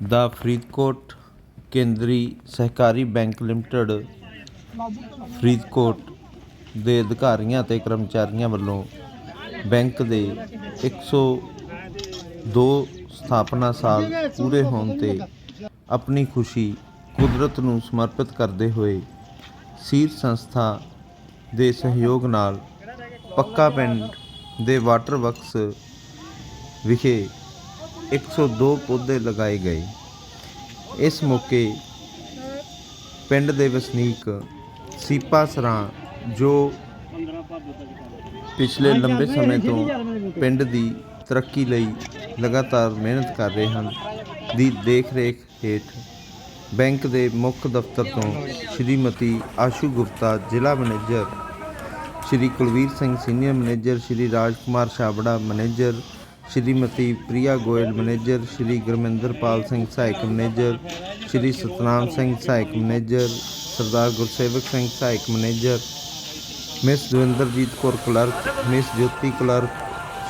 ਦਾ ਫਰੀਦਕੋਟ ਕੇਂਦਰੀ ਸਹਿਕਾਰੀ bank limited Faridkot ਦੇ ਅਧਿਕਾਰੀਆਂ ਅਤੇ ਕਰਮਚਾਰੀਆਂ ਵੱਲੋਂ ਬੈਂਕ ਦੇ 102 ਸਥਾਪਨਾ ਸਾਲ ਪੂਰੇ ਹੋਣ ਤੇ ਆਪਣੀ ਖੁਸ਼ੀ ਕੁਦਰਤ ਨੂੰ ਸਮਰਪਿਤ ਕਰਦੇ ਹੋਏ ਸੀਰ ਸੰਸਥਾ ਦੇ ਸਹਿਯੋਗ ਨਾਲ ਪੱਕਾ ਪਿੰਡ ਦੇ ਵਾਟਰ ਵਰਕਸ ਵਿਖੇ 102 ਪੌਦੇ ਲਗਾਏ ਗਏ। ਇਸ ਮੌਕੇ ਪਿੰਡ ਦੇ ਵਸਨੀਕ ਸੀਪਾ ਸਰਾਂ ਜੋ ਪਿਛਲੇ ਲੰਬੇ ਸਮੇਂ ਤੋਂ ਪਿੰਡ ਦੀ ਤਰੱਕੀ ਲਈ ਲਗਾਤਾਰ ਮਿਹਨਤ ਕਰ ਰਹੇ ਹਨ ਦੀ ਦੇਖ ਰੇਖ ਹੇਠ ਬੈਂਕ ਦੇ ਮੁੱਖ ਦਫ਼ਤਰ ਤੋਂ ਸ਼੍ਰੀਮਤੀ ਆਸ਼ੂ ਗੁਪਤਾ ਜ਼ਿਲ੍ਹਾ manager Shri Kulvir Singh senior manager Shri Rajkumar Chhabra manager Shrimati Priya Goyal manager, Shri Gurminderpal Singh ਸਹਾਇਕ ਮੈਨੇਜਰ, ਸ਼੍ਰੀ ਸਤਨਾਮ ਸਿੰਘ ਸਹਾਇਕ ਮੈਨੇਜਰ, ਸਰਦਾਰ ਗੁਰਸੇਵਕ ਸਿੰਘ ਸਹਾਇਕ manager, miss Davinderjit Kaur clerk, miss Jyoti clerk,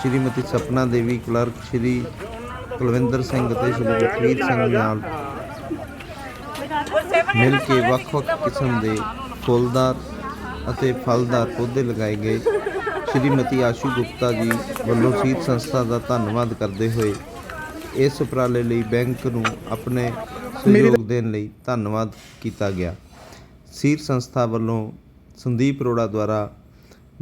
Shrimati Sapna Devi clerk, Shri Kulwinder Singh ਅਤੇ ਸ਼੍ਰੀ ਜਸਵੀਰ ਸਿੰਘ ਨਾਲ ਮਿਲ ਕੇ ਵੱਖ-ਵੱਖ ਕਿਸਮ ਦੇ ਫੁੱਲਦਾਰ ਅਤੇ ਫਲਦਾਰ ਪੌਦੇ ਲਗਾਏ ਗਏ। ਸ਼੍ਰੀਮਤੀ ਆਸ਼ੂ ਗੁਪਤਾ ਜੀ ਵੱਲੋਂ ਸੀਡ ਸੰਸਥਾ ਦਾ ਧੰਨਵਾਦ ਕਰਦੇ ਹੋਏ ਇਸ ਉਪਰਾਲੇ ਲਈ ਬੈਂਕ ਨੂੰ ਆਪਣੇ ਸਹਿਯੋਗ ਦੇਣ ਲਈ ਧੰਨਵਾਦ ਕੀਤਾ ਗਿਆ। ਸੀਡ ਸੰਸਥਾ ਵੱਲੋਂ ਸੰਦੀਪ ਅਰੋੜਾ ਦੁਆਰਾ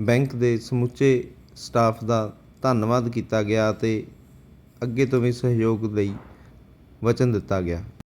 ਬੈਂਕ ਦੇ ਸਮੁੱਚੇ ਸਟਾਫ ਦਾ ਧੰਨਵਾਦ ਕੀਤਾ ਗਿਆ ਅਤੇ ਅੱਗੇ ਤੋਂ ਵੀ ਸਹਿਯੋਗ ਲਈ ਵਚਨ ਦਿੱਤਾ ਗਿਆ।